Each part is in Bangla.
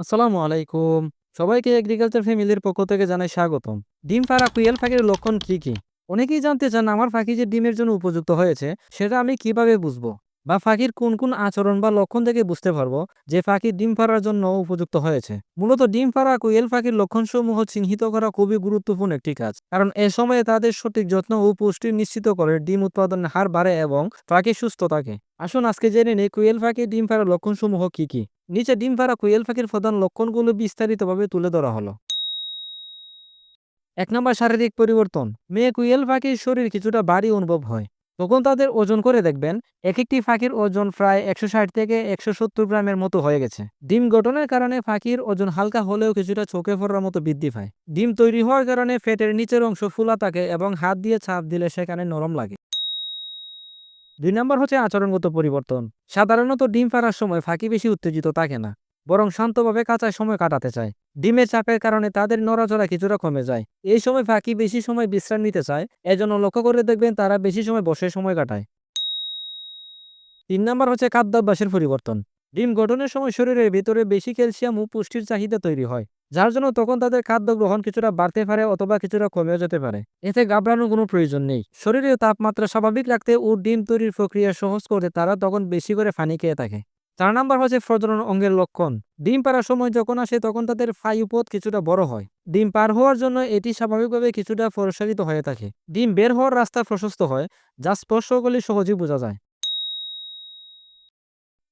আসসালামু আলাইকুম। সবাইকে এগ্রিকালচার ফ্যামিলির পক্ষ থেকে জানাই স্বাগতম। ডিম পাড়া কুইয়াল পাখির লক্ষণ কি কি? অনেকেই জানতে চান আমার পাখি যে ডিমের জন্য উপযুক্ত হয়েছে, সেটা আমি কীভাবে বুঝব? বা পাখির কোন কোন আচরণ বা লক্ষণ থেকে বুঝতে পারব যে পাখি ডিম পাড়ার জন্য উপযুক্ত হয়েছে? মূলত ডিম পাড়া কুইল পাখির লক্ষণসমূহ চিহ্নিত করা খুবই গুরুত্বপূর্ণ একটি কাজ। কারণ এ সময়ে তাদের সঠিক যত্ন ও পুষ্টি নিশ্চিত করে ডিম উৎপাদনের হার বাড়ে এবং পাখি সুস্থ থাকে। আসুন আজকে জেনে নিই কুইল পাখির ডিম পাড়ার লক্ষণসমূহ কি কি। নিচে ডিম পাড়া কুইল পাখির প্রধান লক্ষণগুলো বিস্তারিতভাবে তুলে ধরা হলো। এক নম্বর শারীরিক পরিবর্তন। মেয়ে কুইল পাখির শরীর কিছুটা ভারী অনুভব হয়। তখন তাদের ওজন করে দেখবেন এক একটি ফাঁকির ওজন প্রায় একশো ষাট থেকে একশো সত্তর গ্রামের মতো হয়ে গেছে। ডিম গঠনের কারণে ফাঁকির ওজন হালকা হলেও কিছুটা চোখে পড়ার মতো বৃদ্ধি পায়। ডিম তৈরি হওয়ার কারণে ফেটের নিচের অংশ ফুলা থাকে এবং হাত দিয়ে ছাপ দিলে সেখানে নরম লাগে। দুই নম্বর হচ্ছে আচরণগত পরিবর্তন। সাধারণত ডিম পাড়ার সময় ফাঁকি বেশি উত্তেজিত থাকে না, বরং শান্তভাবে কাঁচায় সময় কাটাতে চায়। ডিমের চাপের কারণে তাদের নড়াচড়া কিছুটা কমে যায়। এই সময় ফাঁকি বেশি সময় বিশ্রাম নিতে চায়, এজন্য লক্ষ্য করে দেখবেন তারা বেশি সময় বসে সময় কাটায়। তিন নম্বর হচ্ছে খাদ্যাভ্যাসের পরিবর্তন। ডিম গঠনের সময় শরীরের ভিতরে বেশি ক্যালসিয়াম ও পুষ্টির চাহিদা তৈরি হয়। যার জন্য তখন তাদের খাদ্য গ্রহণ কিছুটা বাড়তে পারে অথবা কিছুটা কমেও যেতে পারে। এতে ঘাবড়ানোর কোনো প্রয়োজন নেই। শরীরের তাপমাত্রা স্বাভাবিক রাখতে ও ডিম তৈরির প্রক্রিয়া সহজ করতে তারা তখন বেশি করে পানি খেয়ে থাকে। চার নাম্বার হচ্ছে প্রজনন অঙ্গের লক্ষণ। ডিম পাড়ার সময় যখন আসে তখন তাদের ফাইপথ কিছুটা বড় হয়। ডিম পার হওয়ার জন্য এটি স্বাভাবিকভাবে কিছুটা প্রসারিত হয়ে থাকে। ডিম বের হওয়ার রাস্তা প্রশস্ত হয়, যা স্পর্শ করলে সহজেই বোঝা যায়।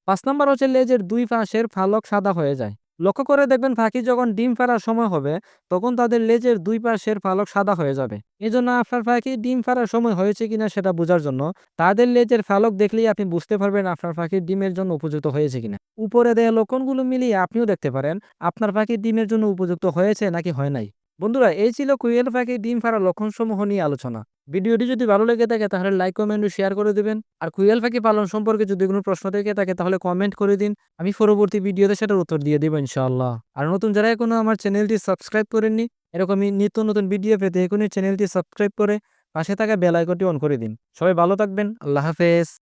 পাঁচ নম্বর হচ্ছে লেজের দুই পাশের ফালক সাদা হয়ে যায়। লক্ষ্য করে দেখবেন পাখি যখন ডিম পাড়ার সময় হবে, তখন তাদের লেজের দুই পাশের ফালক সাদা হয়ে যাবে। এজন্য আপনার পাখি ডিম পাড়ার সময় হয়েছে কিনা সেটা বোঝার জন্য তাদের লেজের ফালক দেখলেই আপনি বুঝতে পারবেন আপনার পাখি ডিমের জন্য উপযুক্ত হয়েছে কিনা। উপরে দেয়া লক্ষণগুলো মিলিয়ে আপনিও দেখতে পারেন, আপনার পাখি ডিমের জন্য উপযুক্ত হয়েছে নাকি হয় নাই। বন্ধুরা, এই ছিল কুইল পাখি ডিম পাড়ার লক্ষণসমূহ নিয়ে আলোচনা। ভিডিওটি যদি ভালো লেগে থাকে, তাহলে লাইক কমেন্ট ও শেয়ার করে দেবেন। আর কুইয়াল পাখি পালন সম্পর্কে যদি কোনো প্রশ্ন থেকে থাকে, তাহলে কমেন্ট করে দিন। আমি পরবর্তী ভিডিওতে সেটার উত্তর দিয়ে দেবো, ইনশাআল্লাহ। আর নতুন যারা এখনও আমার চ্যানেলটি সাবস্ক্রাইব করেননি, এরকমই নিত্য নতুন ভিডিও পেতে এখনই চ্যানেলটি সাবস্ক্রাইব করে পাশে থাকা বেল অন করে দিন। সবাই ভালো থাকবেন, আল্লাহ হাফেজ।